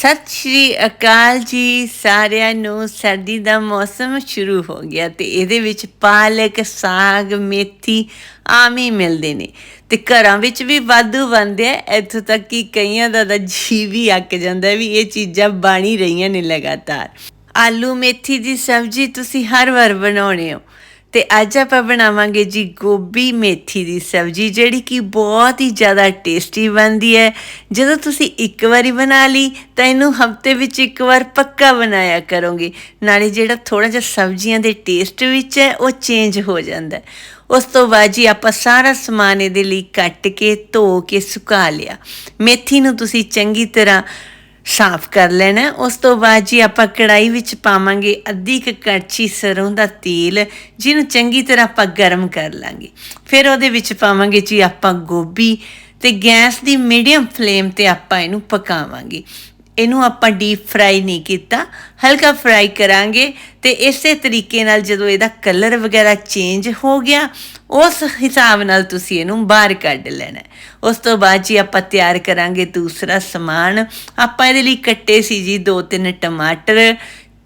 ਸਤਿ ਸ਼੍ਰੀ ਅਕਾਲ ਜੀ। ਸਾਰਿਆਂ ਨੂੰ ਸਰਦੀ ਦਾ ਮੌਸਮ ਸ਼ੁਰੂ ਹੋ ਗਿਆ ਤੇ ਇਹਦੇ ਵਿੱਚ ਪਾਲਕ, ਸਾਗ, ਮੇਥੀ ਆਮ ਹੀ ਮਿਲਦੇ ਨੇ। ਤੇ ਘਰਾਂ ਵਿੱਚ ਵੀ ਵਾਧੂ ਬਣਦੇ ਆ। ਇੱਥੋਂ ਤੱਕ ਕਿ ਕਈਆਂ ਦਾ ਤਾਂ ਜੀ ਵੀ ਅੱਕ ਜਾਂਦਾ ਵੀ ਇਹ ਚੀਜ਼ਾਂ ਬਣ ਹੀ ਰਹੀਆਂ ਨੇ ਲਗਾਤਾਰ। ਆਲੂ, ਮੇਥੀ ਦੀ ਸਬਜ਼ੀ ਤੁਸੀਂ ਹਰ ਵਾਰ ਬਣਾਉਣੇ ਹੋ। ਤੇ ਅੱਜ ਆਪਾਂ ਬਣਾਵਾਂਗੇ ਜੀ ਗੋਭੀ ਮੇਥੀ ਦੀ ਸਬਜ਼ੀ, ਜਿਹੜੀ ਕਿ ਬਹੁਤ ਹੀ ਜ਼ਿਆਦਾ ਟੇਸਟੀ ਬਣਦੀ ਹੈ। ਜਦੋਂ ਤੁਸੀਂ ਇੱਕ ਵਾਰੀ ਬਣਾ ਲਈ, ਤਾਂ ਇਹਨੂੰ ਹਫ਼ਤੇ ਵਿੱਚ ਇੱਕ ਵਾਰ ਪੱਕਾ ਬਣਾਇਆ ਕਰੋਗੇ। ਨਾਲੇ ਜਿਹੜਾ ਥੋੜਾ ਜਿਹਾ ਸਬਜ਼ੀਆਂ ਦੇ ਟੇਸਟ ਵਿੱਚ ਹੈ, ਉਹ ਚੇਂਜ ਹੋ ਜਾਂਦਾ ਉਸ ਤੋਂ ਬਾਅਦ ਜੀ ਆਪਾਂ ਸਾਰਾ ਸਮਾਨ ਇਹਦੇ ਲਈ ਕੱਟ ਕੇ, ਧੋ ਕੇ, ਸੁਕਾ ਲਿਆ। ਮੇਥੀ ਨੂੰ ਤੁਸੀਂ ਚੰਗੀ ਤਰ੍ਹਾਂ ਸਾਫ਼ ਕਰ ਲੈਣਾ। ਉਸ ਤੋਂ ਬਾਅਦ ਜੀ ਆਪਾਂ ਕੜਾਈ ਵਿੱਚ ਪਾਵਾਂਗੇ ਅੱਧੀ ਕੁ ਕੜਛੀ ਸਰੋਂ ਦਾ ਤੇਲ, ਜਿਹਨੂੰ ਚੰਗੀ ਤਰ੍ਹਾਂ ਆਪਾਂ ਗਰਮ ਕਰ ਲਾਂਗੇ। ਫਿਰ ਉਹਦੇ ਵਿੱਚ ਪਾਵਾਂਗੇ ਜੀ ਆਪਾਂ ਗੋਭੀ ਤੇ ਗੈਸ ਦੀ ਮੀਡੀਅਮ ਫਲੇਮ ਤੇ ਆਪਾਂ ਇਹਨੂੰ ਪਕਾਵਾਂਗੇ। ਇਹਨੂੰ ਆਪਾਂ ਡੀਪ ਫਰਾਈ ਨਹੀਂ ਕੀਤਾ। ਹਲਕਾ ਫਰਾਈ ਕਰਾਂਗੇ ਤੇ ਇਸੇ ਤਰੀਕੇ ਨਾਲ ਜਦੋਂ ਇਹਦਾ ਕਲਰ ਵਗੈਰਾ ਚੇਂਜ ਹੋ ਗਿਆ, ਉਸ ਹਿਸਾਬ ਨਾਲ ਤੁਸੀਂ ਇਹਨੂੰ ਬਾਹਰ ਕੱਢ ਲੈਣਾ। ਉਸ ਤੋਂ ਬਾਅਦ ਜੀ ਆਪਾਂ ਤਿਆਰ ਕਰਾਂਗੇ ਦੂਸਰਾ ਸਮਾਨ। ਆਪਾਂ ਇਹਦੇ ਲਈ ਕੱਟੇ ਸੀ ਜੀ ਦੋ ਤਿੰਨ ਟਮਾਟਰ,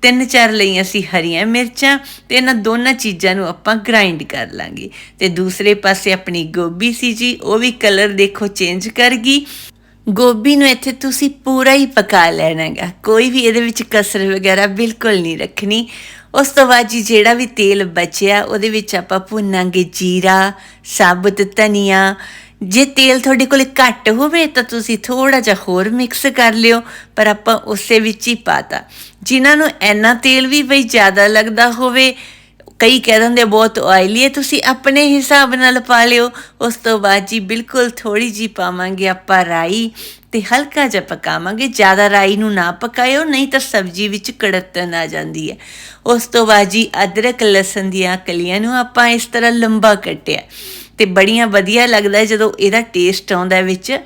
ਤਿੰਨ ਚਾਰ ਲਈਆਂ ਸੀ ਹਰੀਆਂ ਮਿਰਚਾਂ ਤੇ ਇਹਨਾਂ ਦੋਨਾਂ ਚੀਜ਼ਾਂ ਨੂੰ ਆਪਾਂ ਗ੍ਰਾਈਂਡ ਕਰ ਲਾਂਗੇ। ਤੇ ਦੂਸਰੇ ਪਾਸੇ ਆਪਣੀ ਗੋਭੀ ਸੀ ਜੀ, ਉਹ ਵੀ ਕਲਰ ਦੇਖੋ ਚੇਂਜ ਕਰ ਗਈ। ਗੋਭੀ ਨੂੰ ਇੱਥੇ ਤੁਸੀਂ ਪੂਰਾ ਹੀ ਪਕਾ ਲੈਣਾ ਹੈਗਾ ਕੋਈ ਵੀ ਇਹਦੇ ਵਿੱਚ ਕਸਰ ਵਗੈਰਾ ਬਿਲਕੁਲ ਨਹੀਂ ਰੱਖਣੀ। ਉਸ ਤੋਂ ਬਾਅਦ ਜੀ ਜਿਹੜਾ ਵੀ ਤੇਲ ਬਚਿਆ, ਉਹਦੇ ਵਿੱਚ ਆਪਾਂ ਭੁੰਨਾਂਗੇ ਜੀਰਾ, ਸਾਬਤ ਧਨੀਆ। ਜੇ ਤੇਲ ਤੁਹਾਡੇ ਕੋਲ ਘੱਟ ਹੋਵੇ ਤਾਂ ਤੁਸੀਂ ਥੋੜਾ ਜਿਹਾ ਹੋਰ ਮਿਕਸ ਕਰ ਲਿਓ, ਪਰ ਆਪਾਂ ਉਸੇ ਵਿੱਚ ਹੀ ਪਾਤਾ ਜਿਨ੍ਹਾਂ ਨੂੰ ਇੰਨਾ ਤੇਲ ਵੀ ਬਈ ਜ਼ਿਆਦਾ ਲੱਗਦਾ ਹੋਵੇ ਕਈ ਕਹਿ ਦਿੰਦੇ ਬਹੁਤ ਆਇਲੀ ਹੈ। ਤੁਸੀਂ ਆਪਣੇ ਹਿਸਾਬ ਨਾਲ ਪਾ ਲਿਓ। ਉਸ ਤੋਂ ਬਾਅਦ ਜੀ ਬਿਲਕੁਲ ਥੋੜੀ ਜੀ ਪਾਵਾਂਗੇ ਆਪਾਂ ਰਾਈ ਤੇ ਹਲਕਾ ਜਿਹਾ ਪਕਾਵਾਂਗੇ। ਜ਼ਿਆਦਾ ਰਾਈ ਨੂੰ ਨਾ ਪਕਾਇਓ, ਨਹੀਂ ਤਾਂ ਸਬਜ਼ੀ ਵਿੱਚ ਕੜਤਨ ਆ ਜਾਂਦੀ ਹੈ। ਉਸ ਤੋਂ ਬਾਅਦ ਜੀ ਅਦਰਕ, ਲਸਣ ਦੀਆਂ ਕਲੀਆਂ ਨੂੰ ਆਪਾਂ ਇਸ ਤਰ੍ਹਾਂ ਲੰਬਾ ਕੱਟਿਆ। ਤੇ ਬੜੀਆਂ ਵਧੀਆ ਲੱਗਦਾ ਜਦੋਂ ਇਹਦਾ ਟੇਸਟ ਆਉਂਦਾ ਵਿੱਚ।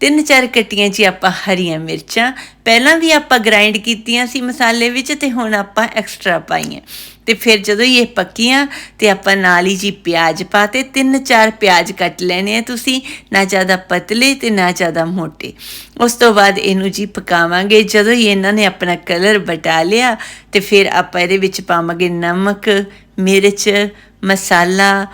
ਤਿੰਨ ਚਾਰ ਕੱਟੀਆਂ ਜੀ ਆਪਾਂ ਹਰੀਆਂ ਮਿਰਚਾਂ। ਪਹਿਲਾਂ ਵੀ ਆਪਾਂ ਗ੍ਰਾਈਂਡ ਕੀਤੀਆਂ ਸੀ ਮਸਾਲੇ ਵਿੱਚ ਤੇ ਹੁਣ ਆਪਾਂ ਐਕਸਟਰਾ ਪਾਈਆਂ। ਤੇ ਫਿਰ ਜਦੋਂ ਇਹ ਪੱਕੀਆਂ ਤੇ ਆਪਾਂ ਨਾਲ ਹੀ ਜੀ ਪਿਆਜ਼ ਪਾਤੇ ਤਿੰਨ ਚਾਰ ਪਿਆਜ਼ ਕੱਟ ਲੈਣੇ ਆ ਤੁਸੀਂ, ਨਾ ਜ਼ਿਆਦਾ ਪਤਲੇ ਤੇ ਨਾ ਜ਼ਿਆਦਾ ਮੋਟੇ। ਉਸ ਤੋਂ ਬਾਅਦ ਇਹਨੂੰ ਜੀ ਪਕਾਵਾਂਗੇ। ਜਦੋਂ ਹੀ ਇਹਨਾਂ ਨੇ ਆਪਣਾ ਕਲਰ ਬਟਾ ਲਿਆ ਤੇ ਫਿਰ ਆਪਾਂ ਇਹਦੇ ਵਿੱਚ ਪਾਵਾਂਗੇ ਨਮਕ, ਮਿਰਚ, ਮਸਾਲਾ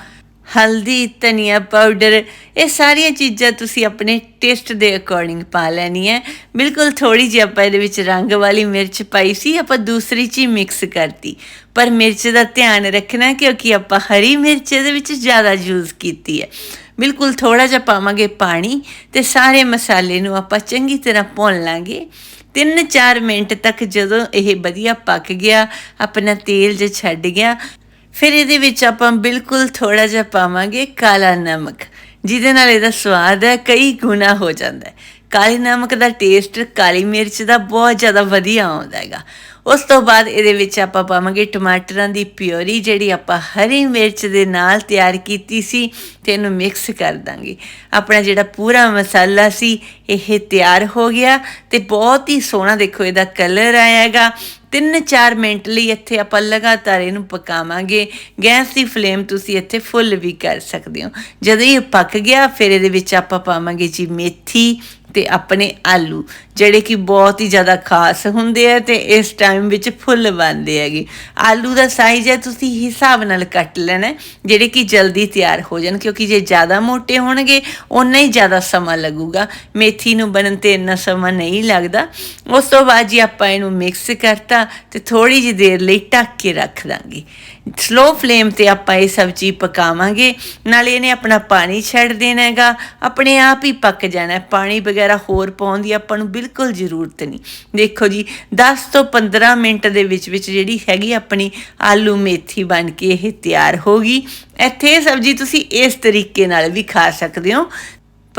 ਹਲਦੀ, ਧਨੀਆ ਪਾਊਡਰ ਇਹ ਸਾਰੀਆਂ ਚੀਜ਼ਾਂ ਤੁਸੀਂ ਆਪਣੇ ਟੇਸਟ ਦੇ ਅਕੋਰਡਿੰਗ ਪਾ ਲੈਣੀ ਹੈ ਬਿਲਕੁਲ ਥੋੜੀ ਜਿਹੀ ਆਪਾਂ ਇਹਦੇ ਵਿੱਚ ਰੰਗ ਵਾਲੀ ਮਿਰਚ ਪਾਈ ਸੀ, ਆਪਾਂ ਦੂਸਰੀ ਚੀ ਮਿਕਸ ਕਰਤੀ। ਪਰ ਮਿਰਚ ਦਾ ਧਿਆਨ ਰੱਖਣਾ ਕਿਉਂਕਿ ਆਪਾਂ ਹਰੀ ਮਿਰਚ ਇਹਦੇ ਵਿੱਚ ਜ਼ਿਆਦਾ ਯੂਜ਼ ਕੀਤੀ ਹੈ। ਬਿਲਕੁਲ ਥੋੜਾ ਜਿਹਾ ਪਾਵਾਂਗੇ ਪਾਣੀ ਤੇ ਸਾਰੇ ਮਸਾਲੇ ਨੂੰ ਆਪਾਂ ਚੰਗੀ ਤਰ੍ਹਾਂ ਭੁੰਨ ਲਾਂਗੇ। 3-4 ਮਿੰਟ ਤੱਕ ਜਦੋਂ ਇਹ ਵਧੀਆ ਪੱਕ ਗਿਆ, ਆਪਣਾ ਤੇਲ ਜੇ ਛੱਡ ਗਿਆ ਫਿਰ ਇਹਦੇ ਵਿੱਚ ਆਪਾਂ ਬਿਲਕੁਲ ਥੋੜਾ ਜਿਹਾ ਪਾਵਾਂਗੇ ਕਾਲਾ ਨਮਕ, ਜਿਹਦੇ ਨਾਲ ਇਹਦਾ ਸਵਾਦ ਹੈ, ਕਈ ਗੁਣਾ ਹੋ ਜਾਂਦਾ ਹੈ। ਕਾਲੇ ਨਮਕ ਦਾ ਟੇਸਟ ਕਾਲੀ ਮਿਰਚ ਦਾ ਬਹੁਤ ਜ਼ਿਆਦਾ ਵਧੀਆ ਆਉਂਦਾ ਹੈਗਾ। ਉਸ ਤੋਂ ਬਾਅਦ ਇਹਦੇ ਵਿੱਚ ਆਪਾਂ ਪਾਵਾਂਗੇ ਟਮਾਟਰਾਂ ਦੀ ਪਿਓਰੀ ਜਿਹੜੀ ਆਪਾਂ ਹਰੀ ਮਿਰਚ ਦੇ ਨਾਲ ਤਿਆਰ ਕੀਤੀ ਸੀ ਤੇ ਇਹਨੂੰ ਮਿਕਸ ਕਰ ਦਾਂਗੇ। ਆਪਣਾ ਜਿਹੜਾ ਪੂਰਾ ਮਸਾਲਾ ਸੀ, ਇਹ ਤਿਆਰ ਹੋ ਗਿਆ ਤੇ ਬਹੁਤ ਹੀ ਸੋਹਣਾ ਦੇਖੋ ਇਹਦਾ ਕਲਰ ਆਇਆ ਹੈਗਾ। 3-4 ਮਿੰਟ ਲਈ ਇੱਥੇ ਆਪਾਂ ਲਗਾਤਾਰ ਇਹਨੂੰ ਪਕਾਵਾਂਗੇ। ਗੈਸ ਦੀ ਫਲੇਮ ਤੁਸੀਂ ਇੱਥੇ ਫੁੱਲ ਵੀ ਕਰ ਸਕਦੇ ਹੋ। ਜਦੋਂ ਇਹ ਪੱਕ ਗਿਆ, ਫਿਰ ਇਹਦੇ ਵਿੱਚ ਆਪਾਂ ਪਾਵਾਂਗੇ ਜੀ ਮੇਥੀ ਤੇ ਆਪਣੇ ਆਲੂ, ਜਿਹੜੇ ਕਿ ਬਹੁਤ ਹੀ ਜ਼ਿਆਦਾ ਖਾਸ ਹੁੰਦੇ ਆ ਤੇ ਇਸ ਟਾਈਮ ਵਿੱਚ ਫੁੱਲ ਬਣਦੇ ਹੈਗੇ। ਆਲੂ ਦਾ ਸਾਈਜ਼ ਹੈ, ਤੁਸੀਂ ਹਿਸਾਬ ਨਾਲ ਕੱਟ ਲੈਣਾ ਜਿਹੜੇ ਕਿ ਜਲਦੀ ਤਿਆਰ ਹੋ ਜਾਣ, ਕਿਉਂਕਿ ਜੇ ਜ਼ਿਆਦਾ ਮੋਟੇ ਹੋਣਗੇ ਉਨਾ ਹੀ ਜ਼ਿਆਦਾ ਸਮਾਂ ਲੱਗੂਗਾ। ਮੇਥੀ ਨੂੰ ਬਣਨ ਤੇ ਇੰਨਾ ਸਮਾਂ ਨਹੀਂ ਲੱਗਦਾ। ਉਸ ਤੋਂ ਬਾਅਦ ਜੀ ਆਪਾਂ ਇਹਨੂੰ ਮਿਕਸ ਕਰਤਾ ਤੇ ਥੋੜੀ ਜਿਹੀ ਦੇਰ ਲਈ ਢੱਕ ਕੇ ਰੱਖ ਦਾਂਗੇ। ਸਲੋ ਫਲੇਮ ਤੇ ਆਪਾਂ ਇਹ ਸਬਜ਼ੀ ਪਕਾਵਾਂਗੇ। ਨਾਲੇ ਇਹਨੇ ਆਪਣਾ ਪਾਣੀ ਛੱਡ ਦੇਣਾ ਹੈਗਾ। ਆਪਣੇ ਆਪ ਹੀ ਪੱਕ ਜਾਣਾ ਪਾਣੀ ਪਾਣੀ ਵਗੈਰਾ ਹੋਰ ਪਾਉਣ ਦੀ ਆਪਾਂ ਨੂੰ ਬਿਲਕੁਲ ਜ਼ਰੂਰਤ ਨਹੀਂ। ਦੇਖੋ ਜੀ 10 ਤੋਂ 15 ਮਿੰਟ ਦੇ ਵਿੱਚ ਵਿੱਚ ਜਿਹੜੀ ਹੈਗੀ ਆਪਣੀ ਆਲੂ ਮੇਥੀ ਬਣ ਕੇ ਇਹ ਤਿਆਰ ਹੋ ਗਈ। ਇੱਥੇ ਸਬਜ਼ੀ ਤੁਸੀਂ ਇਸ ਤਰੀਕੇ ਨਾਲ ਵੀ ਖਾ ਸਕਦੇ ਹੋ।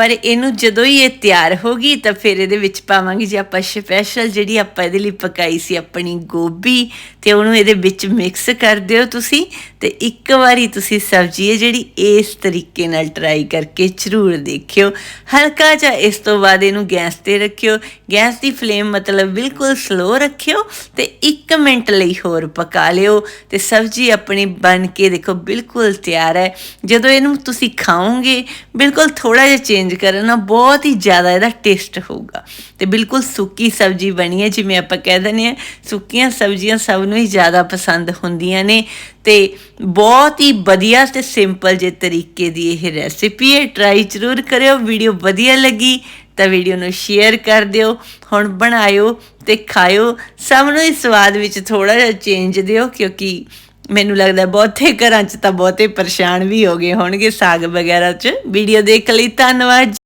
ਪਰ ਇਹਨੂੰ ਜਦੋਂ ਹੀ ਇਹ ਤਿਆਰ ਹੋ ਗਈ ਤਾਂ ਫਿਰ ਇਹਦੇ ਵਿੱਚ ਪਾਵਾਂਗੇ ਜੀ ਆਪਾਂ ਸਪੈਸ਼ਲ ਜਿਹੜੀ ਆਪਾਂ ਇਹਦੇ ਲਈ ਪਕਾਈ ਸੀ ਆਪਣੀ ਗੋਭੀ ਤੇ ਉਹਨੂੰ ਇਹਦੇ ਵਿੱਚ ਮਿਕਸ ਕਰ ਦਿਓ ਤੁਸੀਂ ਤੇ ਇੱਕ ਵਾਰੀ ਤੁਸੀਂ ਸਬਜ਼ੀ ਹੈ ਜਿਹੜੀ ਇਸ ਤਰੀਕੇ ਨਾਲ ਟਰਾਈ ਕਰਕੇ ਜ਼ਰੂਰ ਦੇਖਿਓ। ਹਲਕਾ ਜਿਹਾ ਇਸ ਤੋਂ ਬਾਅਦ ਇਹਨੂੰ ਗੈਸ ਤੇ ਰੱਖਿਓ। ਗੈਸ ਦੀ ਫਲੇਮ ਮਤਲਬ ਬਿਲਕੁਲ ਸਲੋ ਰੱਖਿਓ ਤੇ 1 ਮਿੰਟ ਲਈ ਹੋਰ ਪਕਾ ਲਿਓ ਤੇ ਸਬਜ਼ੀ ਆਪਣੀ ਬਣ ਕੇ ਦੇਖੋ ਬਿਲਕੁਲ ਤਿਆਰ ਹੈ। ਜਦੋਂ ਇਹਨੂੰ ਤੁਸੀਂ ਖਾਓਗੇ ਬਿਲਕੁਲ ਥੋੜਾ ਜਿਹਾ ਚੇਂਜ ਚੇਂਜ ਕਰਨ ਨਾਲ ਬਹੁਤ ਹੀ ਜ਼ਿਆਦਾ ਇਹਦਾ ਟੇਸਟ ਹੋਊਗਾ। ਤੇ ਬਿਲਕੁਲ ਸੁੱਕੀ ਸਬਜ਼ੀ ਬਣੀ ਹੈ, ਜਿਵੇਂ ਆਪਾਂ ਕਹਿ ਦਿੰਦੇ ਆ ਸੁੱਕੀਆਂ ਸਬਜ਼ੀਆਂ ਸਭ ਨੂੰ ਹੀ ਜ਼ਿਆਦਾ ਪਸੰਦ ਹੁੰਦੀਆਂ ਨੇ ਤੇ ਬਹੁਤ ਹੀ ਵਧੀਆ ਤੇ ਸਿੰਪਲ ਜੇ ਤਰੀਕੇ ਦੀ ਇਹ ਰੈਸਿਪੀ ਹੈ। ਟਰਾਈ ਜ਼ਰੂਰ ਕਰਿਓ ਵੀਡੀਓ ਵਧੀਆ ਲੱਗੀ ਤਾਂ ਵੀਡੀਓ ਨੂੰ ਸ਼ੇਅਰ ਕਰ ਦਿਓ, ਹੁਣ ਬਣਾਇਓ ਤੇ ਖਾਇਓ। ਸਭ ਨੂੰ ਇਸ ਸਵਾਦ ਵਿੱਚ ਥੋੜਾ ਜਿਹਾ ਚੇਂਜ ਦਿਓ ਕਿਉਂਕਿ ਮੈਨੂੰ ਲੱਗਦਾ ਬਹੁਤੇ ਘਰਾਂ 'ਚ ਤਾਂ ਬਹੁਤੇ ਪਰੇਸ਼ਾਨ ਵੀ ਹੋ ਗਏ ਹੋਣਗੇ ਸਾਗ ਵਗੈਰਾ 'ਚ। ਵੀਡੀਓ ਦੇਖ ਲਈ, ਧੰਨਵਾਦ